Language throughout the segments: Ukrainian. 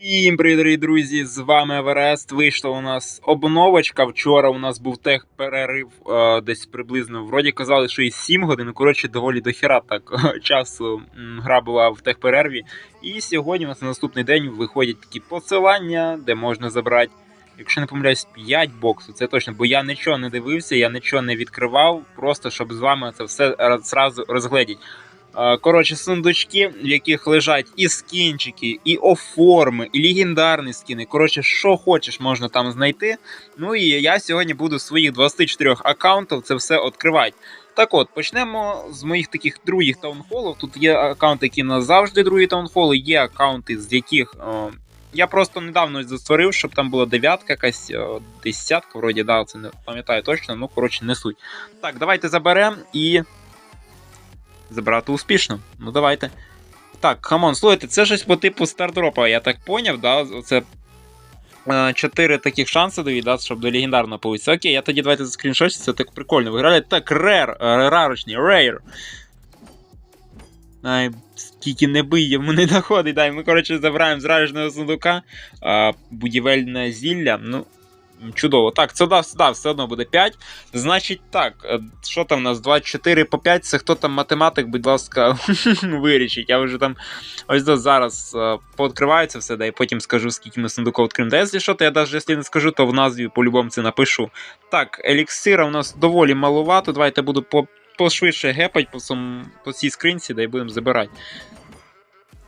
Всім привіт, друзі! З вами Еверест. Вийшла у нас обновочка. Вчора у нас був тех перерив е, десь приблизно. Вроді казали, що і 7 годин. Коротше, доволі дохера так часу м, гра була в техперерві. І сьогодні у нас на наступний день виходять такі посилання, де можна забрати. Якщо не помиляюсь, 5 боксів, це точно, бо я нічого не дивився, я нічого не відкривав, просто щоб з вами це все зразу розгледіть. Е, Коротше, сундучки, в яких лежать і скінчики, і оформи, і легендарні скіни. Коротше, що хочеш, можна там знайти. Ну і я сьогодні буду з своїх 24 аккаунтів це все відкривати. Так от, почнемо з моїх таких других таунхолів. Тут є аккаунти, які назавжди другі таунхоли, є аккаунти, з яких. е, я просто недавно застворив, щоб там була дев'ятка, якась е, десятка, вроді, да, це не пам'ятаю точно, ну коротше, не суть. Так, давайте заберемо і забрати успішно. Ну давайте. Так, хамон, слухайте, це щось по типу стардропа, я так поняв, да? Оце е, чотири таких шанси дають, да, щоб до легендарного повісти. Окей, я тоді давайте заскріншочу, це так прикольно виглядає. Так, рер, е, рарочні, рейр. Ай, скільки не бий, йому не доходить. Дай, ми, коротше, забираємо з рарочного сундука а, будівельне зілля. Ну, Чудово. Так, це да, да, все одно буде 5. Значить, так, е, що там у нас? 24 по 5. Це хто там математик, будь ласка, вирішить. Я вже там ось до зараз е, пооткриваю це все, да, і потім скажу, скільки ми сундуків відкриємо. Та якщо що, то я навіть якщо не скажу, то в назві по-любому це напишу. Так, еліксира у нас доволі маловато. Давайте буду по, пошвидше гепать по, цьому- по цій скринці, да і будемо забирати.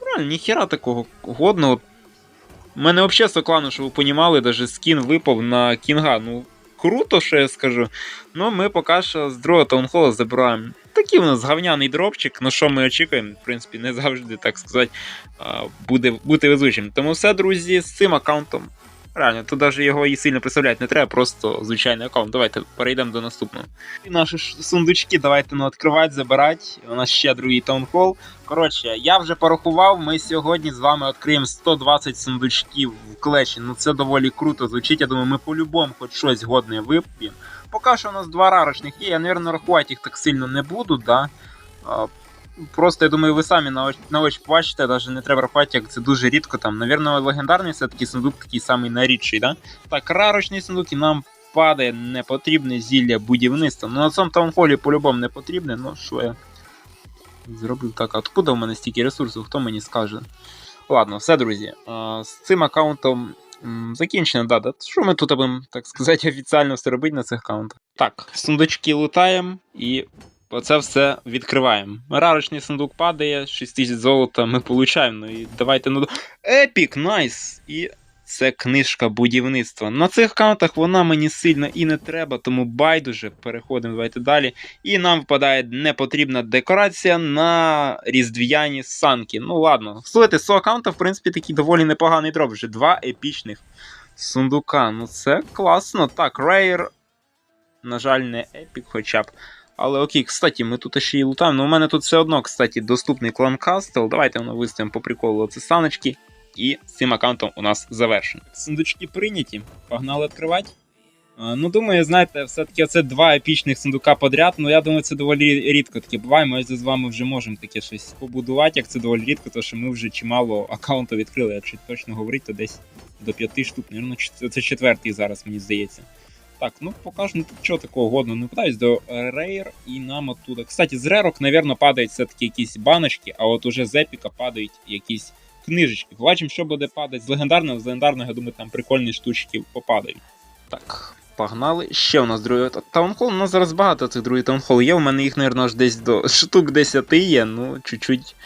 Реально, ніхера такого годного. У мене взагалі соклану, щоб ви понімали, даже скін випав на кінга. Ну, круто, що я скажу. Ну, ми поки що з другого таунхола забираємо. Такий у нас гавняний дропчик, ну що ми очікуємо, в принципі, не завжди, так сказати, буде бути везучим. Тому все, друзі, з цим аккаунтом. Реально, тут навіть його і сильно представляти не треба, просто звичайний аккаунт. Давайте перейдемо до наступного. І наші сундучки давайте ну, відкривати, забирати. У нас ще другий таунхол. Коротше, я вже порахував, ми сьогодні з вами відкриємо 120 сундучків в клеші. Ну це доволі круто звучить. Я думаю, ми по-любому хоч щось годне вип'ємо. Поки що у нас два рарочних є, я, мабуть, рахувати їх так сильно не буду, да. Просто я думаю, ви самі на очі, на очі побачите, навіть не треба рахувати, як це дуже рідко там. Навірно, легендарний все-таки сундук такий самий найрідший, да? Так, рарочний сундук і нам падає непотрібне зілля будівництва. Ну на цьому таунхолі по-любому не потрібне, ну що я зробив так. Откуда в мене стільки ресурсів, хто мені скаже? Ладно, все, друзі. З цим аккаунтом закінчено, да. Що ми тут будемо, так сказати, офіціально все робити на цих аккаунтах? Так, сундучки лутаємо і оце все відкриваємо. Рарочний сундук падає, 6000 золота ми получаємо. Ну і давайте ну. Епік, найс! І це книжка будівництва. На цих аккаунтах вона мені сильно і не треба, тому байдуже. Переходимо, давайте далі. І нам випадає непотрібна декорація на різдвяні санки. Ну ладно. Слухайте, з цього аккаунта, в принципі, такий доволі непоганий дроп. Вже два епічних сундука. Ну це класно. Так, Рейр. На жаль, не епік хоча б. Але окей, кстати, ми тут ще й лутаємо. Ну, у мене тут все одно, кстати, доступний клан Кастел. Давайте воно виставимо по приколу оце саночки. І з цим аккаунтом у нас завершено. Сундучки прийняті. Погнали відкривати. Ну, думаю, знаєте, все-таки це два епічних сундука подряд. Ну, я думаю, це доволі рідко таке буває. Ми з вами вже можемо таке щось побудувати, як це доволі рідко, тому що ми вже чимало аккаунтів відкрили. Якщо точно говорити, то десь до п'яти штук. Навірно, це четвертий зараз, мені здається. Так, ну покажу, ну чого такого годно. Не питаюсь до Рейр і нам оттуда. Кстати, з рерок, напевно, падають все-таки якісь баночки, а от уже з епіка падають якісь книжечки. Побачимо, що буде падати з легендарного. З легендарного, я думаю, там прикольні штучки попадають. Так, погнали. Ще у нас другий таунхол. У нас зараз багато цих других таунхол є. У мене їх, мабуть, аж десь до штук 10 є, ну, чуть-чуть.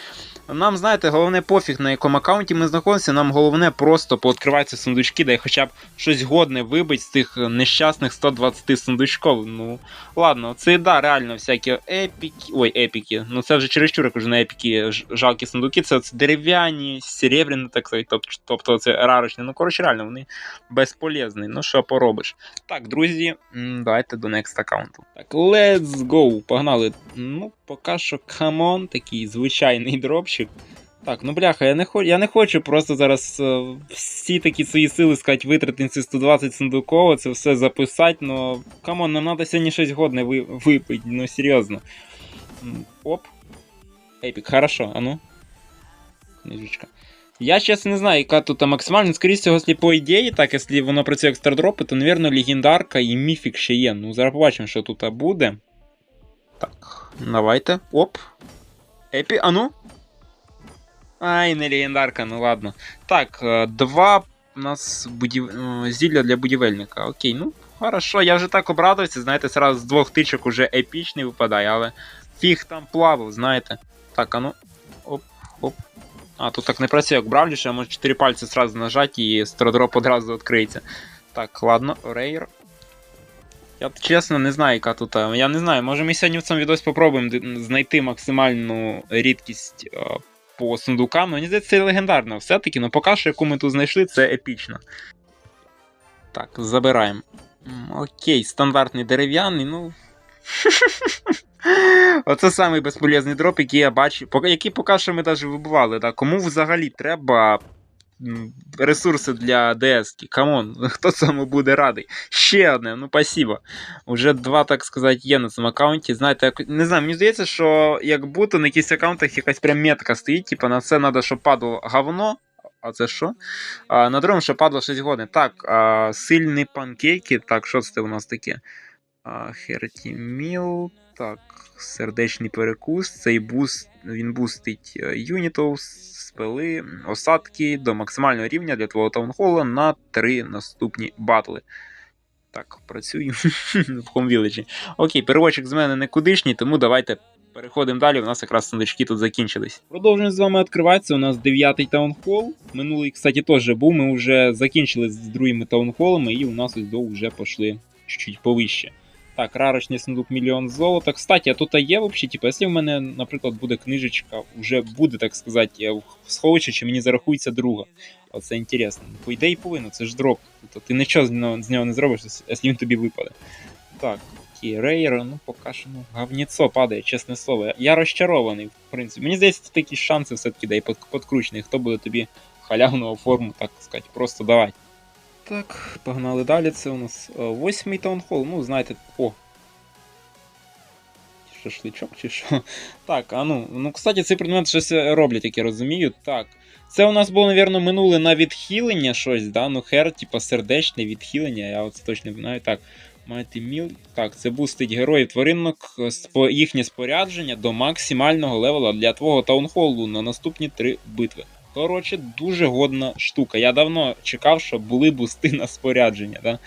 Нам, знаєте, головне пофіг, на якому аккаунті ми знаходимося, нам головне просто пооткривати сундучки, де хоча б щось годне вибить з тих нещасних 120 сундучків. Ну, ладно, це да, реально всякі епіки. Ой, епіки. Ну це вже чересчур, уже на епіки жалкі сундуки. Це, це дерев'яні, серебряні, так сказати, тоб- тобто це рарочні. Ну, коротше, реально, вони безполезні. Ну, що поробиш. Так, друзі, давайте до next аккаунту. Так, let's go. Погнали. Ну, поки що камон, такий звичайний дропчик. Так, ну бляха, я не хочу, я не хочу просто зараз е, всі такі свої сили сказати, витратити ці 120 сундуков, це все записати, но камон, нам треба сьогодні щось годне ви, випити, ну серйозно. Оп. Епік, хорошо, а ну. Книжечка. Я чесно не знаю, яка тут максимальна. Скоріше всього, якщо по ідеї, так, якщо воно працює як стардропи, то, мабуть, легендарка і міфік ще є. Ну, зараз побачимо, що тут буде. Так, давайте. Оп. Епі, а ну. Ай, не легендарка, ну ладно. Так, е, два у нас будів... е, зілля для будівельника. Окей, ну, хорошо, я вже так обрадувався, знаєте, сразу з двох тичок уже епічний випадає, але фіг там плавав, знаєте. Так, а ну. Оп, оп. А, тут так не працює, як бравліше, а може 4 пальці сразу нажати і страдроп одразу відкриється. Так, ладно, рейр. Я чесно не знаю, яка тут. е, Я не знаю, може ми сьогодні в цьому відосі попробуємо д- знайти максимальну рідкість по сундукам. Ну, мені здається, це легендарно все-таки, але поки що, яку ми тут знайшли, це епічно. Так, забираємо. Окей, стандартний дерев'яний, ну. Оце самий безполезний дроп, який я бачу, який поки що ми навіть вибивали. Да? Кому взагалі треба ресурси для ds Камон, хто цьому буде радий? Ще одне, ну спасибо. Уже два, так сказати, є на цьому аккаунті. Знаєте, не знаю, мені здається, що як будто на якихось аккаунтах якась прям метка стоїть, типу на це треба, щоб падало говно. А це що? А, на другому, щоб падало щось годне. Так, а, сильні панкейки. Так, що це у нас таке? Херті Міл. Так, сердечний перекус. Цей буст, він бустить е, юнітов, спели, осадки до максимального рівня для твого таунхола на три наступні батли. Так, працюю в хомвіледжі. Окей, переводчик з мене никудишній, тому давайте переходимо далі. У нас якраз сундучки тут закінчились. Продовжуємо з вами відкриватися. У нас дев'ятий таунхол. Минулий, кстати, теж був. Ми вже закінчили з другими таунхолами, і у нас ось до вже пішли чуть-чуть повище. Так, рарочний сундук мільйон золота. Кстати, а тут є взагалі, типу, якщо в мене, наприклад, буде книжечка, вже буде, так сказати, в сховищі, чи мені зарахується друга. Оце інтересно. По ідеї повинно, це ж дроп. Тобто ти нічого з нього, не зробиш, якщо він тобі випаде. Так, окей, рейер, ну поки що ну, говніцо падає, чесне слово. Я розчарований, в принципі. Мені здається, такі шанси все-таки дай подкручені. Хто буде тобі халявну форму, так сказати, просто давати. Так, погнали далі. Це у нас е, восьмий таунхол. Ну, знаєте, о. Шашличок чи що? Так, а ну, ну, кстати, цей предмет щось роблять, як я розумію. Так. Це у нас було, напевно, минуле на відхилення щось, да? Ну, хер, типа сердечне відхилення, я от точно не знаю. Так. Mighty Mill. Так, це бустить героїв тваринок їхнє спорядження до максимального левела для твого таунхолу на наступні три битви. Коротше, дуже годна штука. Я давно чекав, щоб були бусти на спорядження. Да?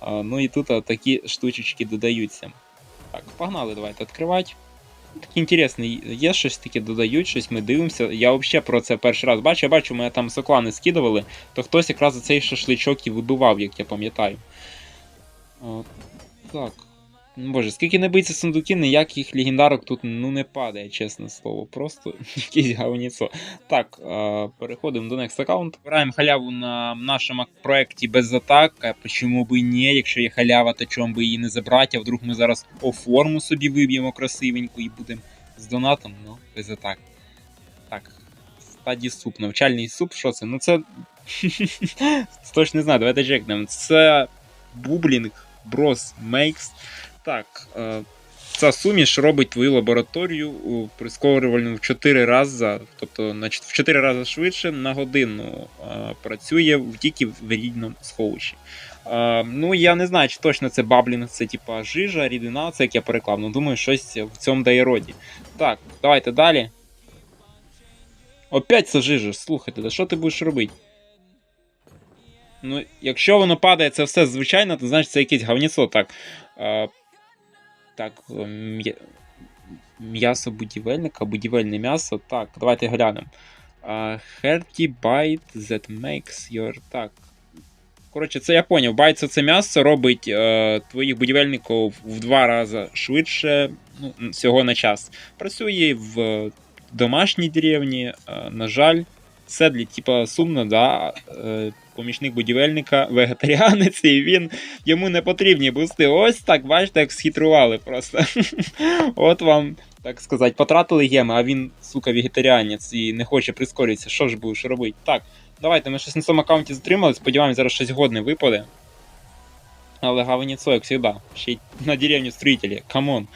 А, ну і тут такі штучечки додаються. Так, погнали, давайте відкривати. Такий інтересний, є щось таке додають, щось ми дивимося. Я взагалі про це перший раз бачу. Я бачу, мене там соклани скидували, то хтось якраз цей шашличок і вибивав, як я пам'ятаю. Так. Ну, Боже, скільки не биться сундуків, ніяких легендарок тут ну не падає, чесне слово. Просто якесь говніцо. Так, е, переходимо до next аккаунт. Збираємо халяву на нашому проєкті без атак. А Чому би ні? Якщо є халява, то чому би її не забрати? А вдруг ми зараз оформу собі виб'ємо красивеньку і будемо з донатом, ну, без атак. Так. Стаді суп, навчальний суп, що це? Ну це. Точно не знаю, давайте чекнемо. Це бублінг Bros Makes. Так, е, ця суміш робить твою лабораторію прискорювальну в 4 рази, тобто в 4 рази швидше на годину е, працює тільки в рідному сховищі. Е, ну, я не знаю, чи точно це баблінг, це типа жижа, рідина, це як я переклав. Ну, думаю, щось в цьому дає роді. Так, давайте далі. Опять це жижа, слухайте, да що ти будеш робити? Ну, якщо воно падає, це все звичайно, то значить це якесь говніцо. Так. Так, м'я- м'ясо будівельника, будівельне м'ясо. Так, давайте глянемо. Hearty bite that makes your. Так. Коротше, це я поняв. Байт це м'ясо робить е, твоїх будівельників в два рази швидше, ну, всього на час. Працює в домашній деревні, е, на жаль. Це для типа сумно, да. Е, помічник будівельника, вегетаріанець, і він йому не потрібні бусти. Ось так, бачите, як схитрували просто. От вам, так сказати, потратили геми, а він, сука, вегетаріанець і не хоче прискоритися. Що ж будеш робити? Так, давайте, ми щось на цьому аккаунті затримали, сподіваємось, зараз щось годне випаде. Але гаваніцо, як завжди. Ще й на деревню строїтелі, камон.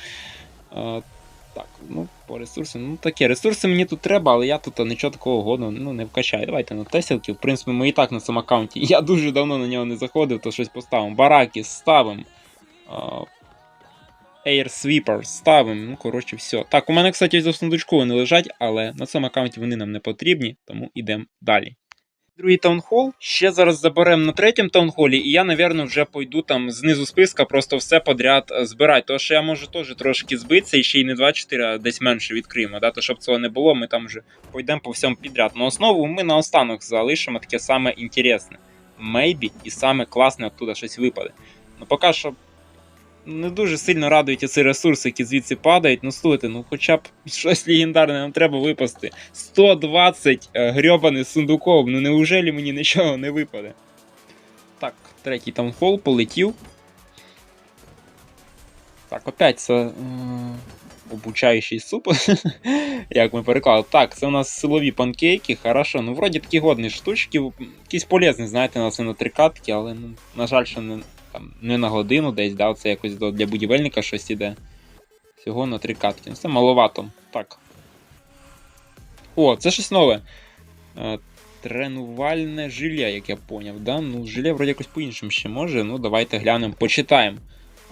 Так, ну, по ресурсам, ну таке. Ресурси мені тут треба, але я тут нічого такого годного ну, не вкачаю. Давайте на Тесілки. В принципі, ми і так на цьому аккаунті. Я дуже давно на нього не заходив, то щось поставимо. Бараки ставимо. Air Sweeper ставимо. Ну, коротше, все. Так, у мене, кстати, за сундучку вони лежать, але на цьому аккаунті вони нам не потрібні, тому йдемо далі. Другий таунхол. Ще зараз заберемо на третьому таунхолі, і я, напевно, вже пойду там знизу списка просто все подряд е, збирати. Тому що я можу теж трошки збитися і ще й не 24, а десь менше відкриємо. Да? То щоб цього не було, ми там вже пойдемо по всьому підряд. На основу ми на останок залишимо таке саме інтересне. Maybe і саме класне оттуда щось випаде. Ну поки що не дуже сильно радують ці ресурси, які звідси падають. Ну слухайте, ну хоча б щось легендарне нам треба випасти. 120 е, грьобаних сундуков. Ну неужели мені нічого не випаде? Так, третій там хол полетів. Так, опять це. Е обучаючий суп, як ми переклали. Так, це у нас силові панкейки, хорошо. Ну, вроді такі годні штучки, якісь полезні, знаєте, на це на трикатки, але, ну, на жаль, що не там, не на годину десь, да, це якось для будівельника щось іде. Всього на три катки. Ну, Це маловато. Так. О, це щось нове. Е, тренувальне жилля, як я поняв. Да? Ну, жилля вроді якось по-іншому ще може. Ну, давайте глянемо, почитаємо.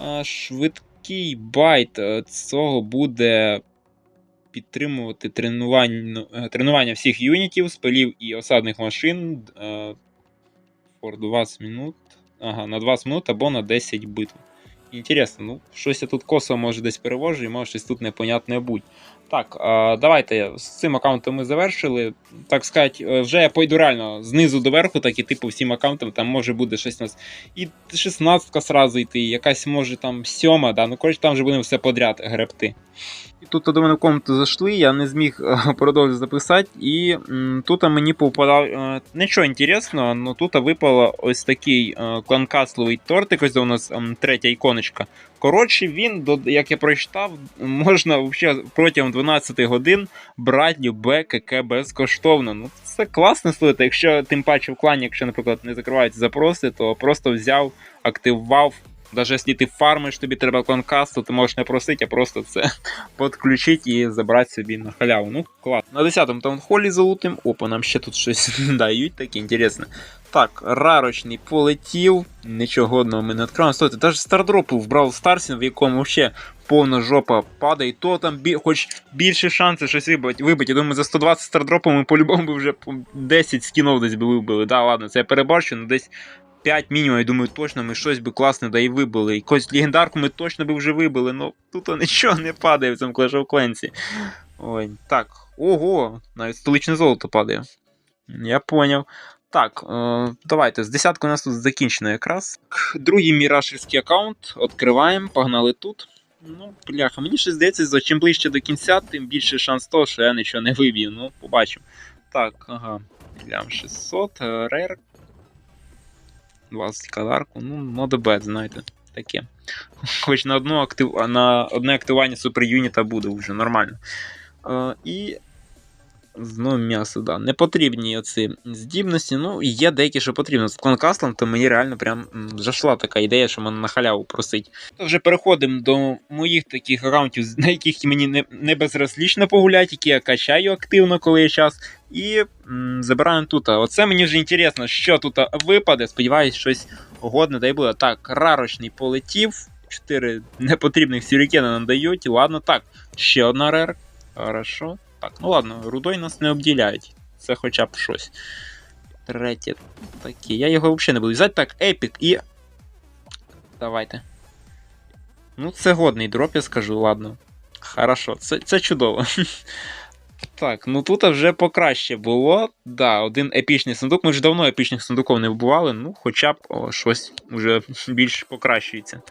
Е, швидкий байт е, цього буде підтримувати тренування тренування всіх юнітів, спелів і осадних машин. For 20 минут. Ага, на 20 минут або на 10 битв. Інтересно, ну, щось я тут косо може десь перевожу, і може щось тут непонятне будь. Так, давайте з цим аккаунтом ми завершили. Так сказати, е, вже я пойду реально знизу до верху, так і типу всім аккаунтам, там може буде щось у нас і 16 сразу йти, якась може там 7, да, ну коротше там вже будемо все подряд гребти. І тут до мене в комнату зайшли, я не зміг е, продовжити записати, і тут мені попадав е, нічого інтересного, але тут випало ось такий кланкасловий тортик, ось у нас третя іконочка. Коротше, він, як я прочитав, можна взагалі протягом 12 годин брати любе КК безкоштовно. Ну Це класно слухайте, якщо тим паче в клані, якщо, наприклад, не закриваються запроси, то просто взяв, активував. Навіть якщо ти фармиш, тобі треба то ти можеш не просити, а просто це підключити і забрати собі на халяву. Ну, клас. На 10-му таунхолі залутим. Опа, нам ще тут щось дають, таке інтересне. Так, рарочний полетів. Нічого годного ми не відкриваємо. Стойте, навіть стардропу в Brawl Stars, в якому ще повна жопа падає, то там бі... хоч більше шанси щось вибити. вибити. Я думаю, за 120 стардропу ми по-любому вже 10 скінов десь би вибили. Да, ладно, це я перебачу, але десь 5 мінімум, я думаю, точно ми щось би класне да і вибили. Якусь легендарку ми точно би вже вибили, але тут нічого не падає в цьому Clash of Clans. Ой, так. Ого, навіть столичне золото падає. Я поняв. Так, е, давайте. З десятку у нас тут закінчено якраз. Другий мірашівський аккаунт. Відкриваємо, погнали тут. Ну, бляха, мені ще здається, що чим ближче до кінця, тим більше шанс того, що я нічого не виб'ю. Ну, побачимо. Так, ага. Глям 600, рер. 20 каларку, ну, not bad, знаєте. Таке. Хоч на одну актив... на одне активування суперюніта буде вже нормально. Е, І Знову м'ясо, да. Не потрібні оці здібності. Ну, є деякі, що потрібно. З кланкаслом, то мені реально прям зайшла така ідея, що мене на халяву просить. Вже переходимо до моїх таких аккаунтів, на яких мені не не безразлічно погуляти, які я качаю активно, коли є час. І м, забираємо тут. Оце мені вже інтересно, що тут випаде. Сподіваюсь, щось годне дай буде. Так, рарочний полетів. Чотири непотрібних сюрікена нам дають. Ладно, так, ще одна рер. Хорошо. Так, ну ладно, рудой нас не обділяють. Це хоча б щось. Третє. Таке. Я його взагалі не буду взяти. Так, епік і. Давайте. Ну, це годний дроп, я скажу, ладно. Хорошо, це це чудово. Так, ну тут вже покраще було. Да, один епічний сундук. Ми вже давно епічних сундуків не вбивали, ну, хоча б о, щось вже більш покращується.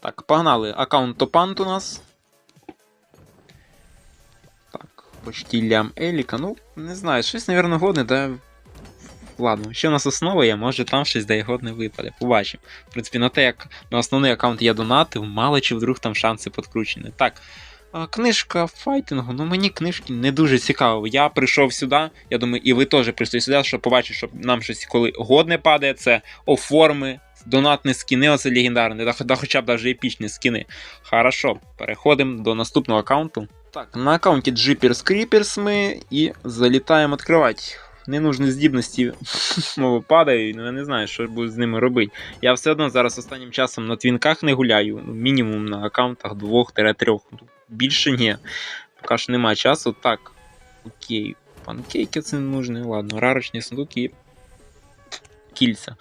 Так, погнали. Аккаунт Топант у нас. Почти лям Еліка. Ну, не знаю, щось, мабуть, годне, да. Ладно, ще у нас основа є, може там щось дає годне випаде. Побачимо. В принципі, на те, як на основний аккаунт я донатив, мало чи вдруг там шанси підкручені. Так. Книжка файтингу, ну мені книжки не дуже цікаво. Я прийшов сюди, я думаю, і ви теж прийшли сюди, щоб побачити, щоб нам щось коли годне падає, це оформи, донатні скіни, оце легендарні, да, да хоча б навіть епічні скіни. Хорошо, переходимо до наступного аккаунту. Так, на аккаунті Jeepers Creepers ми і залітаємо відкривати. Ненужні здібності мова падають, ну я не знаю, що буду з ними робити. Я все одно зараз останнім часом на твінках не гуляю, ну, мінімум на аккаунтах 2-3. Більше ні. Поки що немає часу. Так. Окей. Панкейки це не нужні, ладно, рарочні сундуки. Кільця.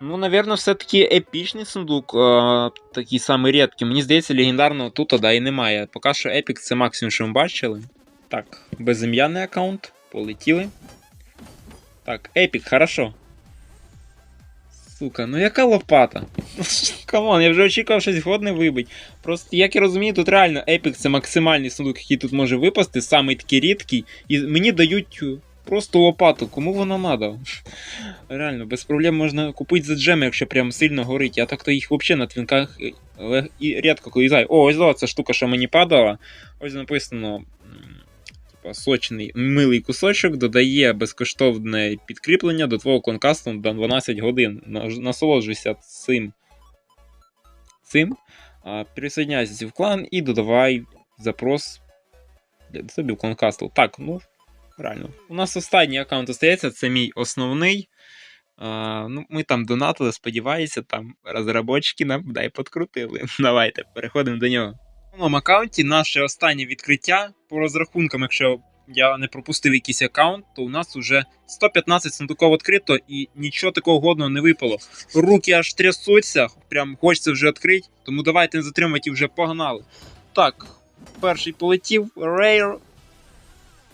Ну, напевно, все-таки епічний сундук, е, такий самий рідкий. Мені здається, легендарного тут да, і немає. Поки що епік це максимум, що ми бачили. Так, безім'яний аккаунт. Полетіли. Так, епік, хорошо. Сука, ну яка лопата? Камон, я вже очікував щось годне вибить. Просто, як я розумію, тут реально епік це максимальний сундук, який тут може випасти, самий такий рідкий, і мені дають просто лопату. Кому вона надо? Реально, без проблем можна купити за джеми, якщо прям сильно горить. Я так-то їх взагалі на твінках е, і рідко коли знаю. О, ось ця штука, що мені падала. Ось написано. Сочний милий кусочок додає безкоштовне підкріплення до твого конкасту на 12 годин. На- Насолоджуйся цим. Цим. Присоединяйся в клан і додавай запрос для собі в конкастл. Так, ну, реально. У нас останній аккаунт остається, це мій основний. А, ну, ми там донатили, сподіваюся, там розробочки нам дай подкрутили. Давайте, переходимо до нього. В новому аккаунті наше останнє відкриття по розрахункам, якщо я не пропустив якийсь аккаунт, то у нас вже 115 сундуков відкрито і нічого такого годного не випало. Руки аж трясуться, прям хочеться вже відкрити, тому давайте не затримувати і вже погнали. Так, перший полетів Rare.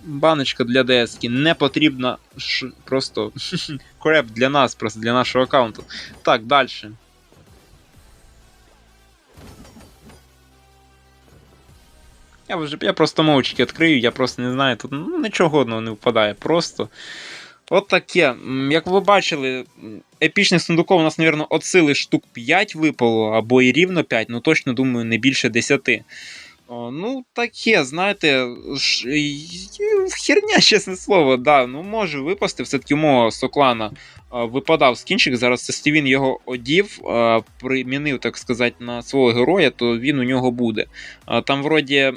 Баночка для ДС не потрібна ш... просто креп для нас, просто для нашого аккаунту. Так, далі. Я вже я просто мовчки відкрию, я просто не знаю, тут ну, нічого годного не впадає. Просто. От таке. Як ви бачили, епічних сундуков у нас, мабуть, от сили штук 5 випало, або і рівно 5, ну точно думаю, не більше 10. Ну, таке, знаєте, ж, херня, чесне слово, да, ну може випасти, все-таки мого соклана а, випадав скінчик, зараз це Стівін його одів, примінив, так сказати, на свого героя, то він у нього буде. Там, вроді,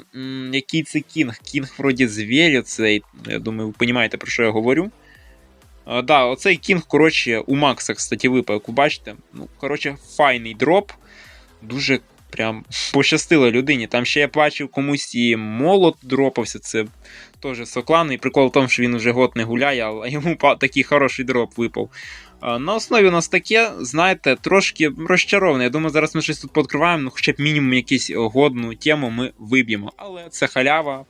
який це кінг? Кінг, вроді, звіря цей. Я думаю, ви розумієте, про що я говорю. Да, оцей кінг, коротше, у Макса, кстати, випав, як ви бачите. Ну, коротше, файний дроп. Дуже прям пощастило людині. Там ще я бачив комусь і молот дропався. Це теж соклан. І прикол в тому, що він вже год не гуляє, але йому такий хороший дроп випав. На основі у нас таке, знаєте, трошки розчароване. Я думаю, зараз ми щось тут подкриваємо, ну хоча б мінімум якусь годну тему ми виб'ємо. Але це халява.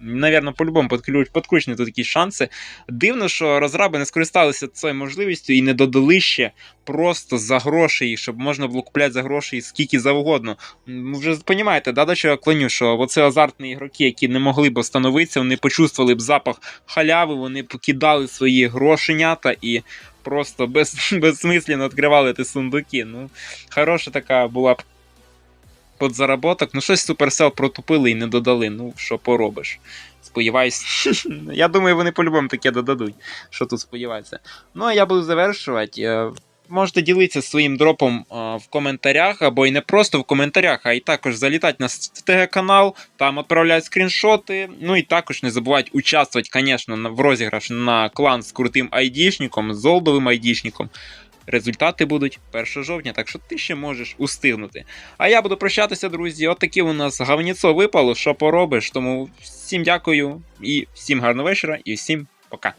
Навірно, по-любому підключ- підключені тут якісь шанси. Дивно, що розраби не скористалися цією можливістю і не додали ще просто за гроші, щоб можна було купляти за гроші скільки завгодно. Ви вже розумієте, да, до чого я клоню, що оце азартні ігроки, які не могли б встановитися, вони почувствували б запах халяви, вони покидали свої грошенята і просто без, безсмислено відкривали ті сундуки. Ну, хороша така була б подзаработок. Ну, щось Supercell протупили і не додали. Ну, що поробиш. Сподіваюсь. я думаю, вони по-любому таке додадуть. Що тут сподіваюся. Ну, а я буду завершувати. Е, Можете ділитися своїм дропом е, в коментарях, або і не просто в коментарях, а і також залітати на ТГ канал, там відправляти скріншоти. Ну і також не забувайте участвувати, звісно, в розіграш на клан з крутим айдішником, з золдовим айдішником. Результати будуть 1 жовтня, так що ти ще можеш устигнути. А я буду прощатися, друзі. От таке у нас гавніцо випало, що поробиш. Тому всім дякую і всім гарного вечора, і всім пока.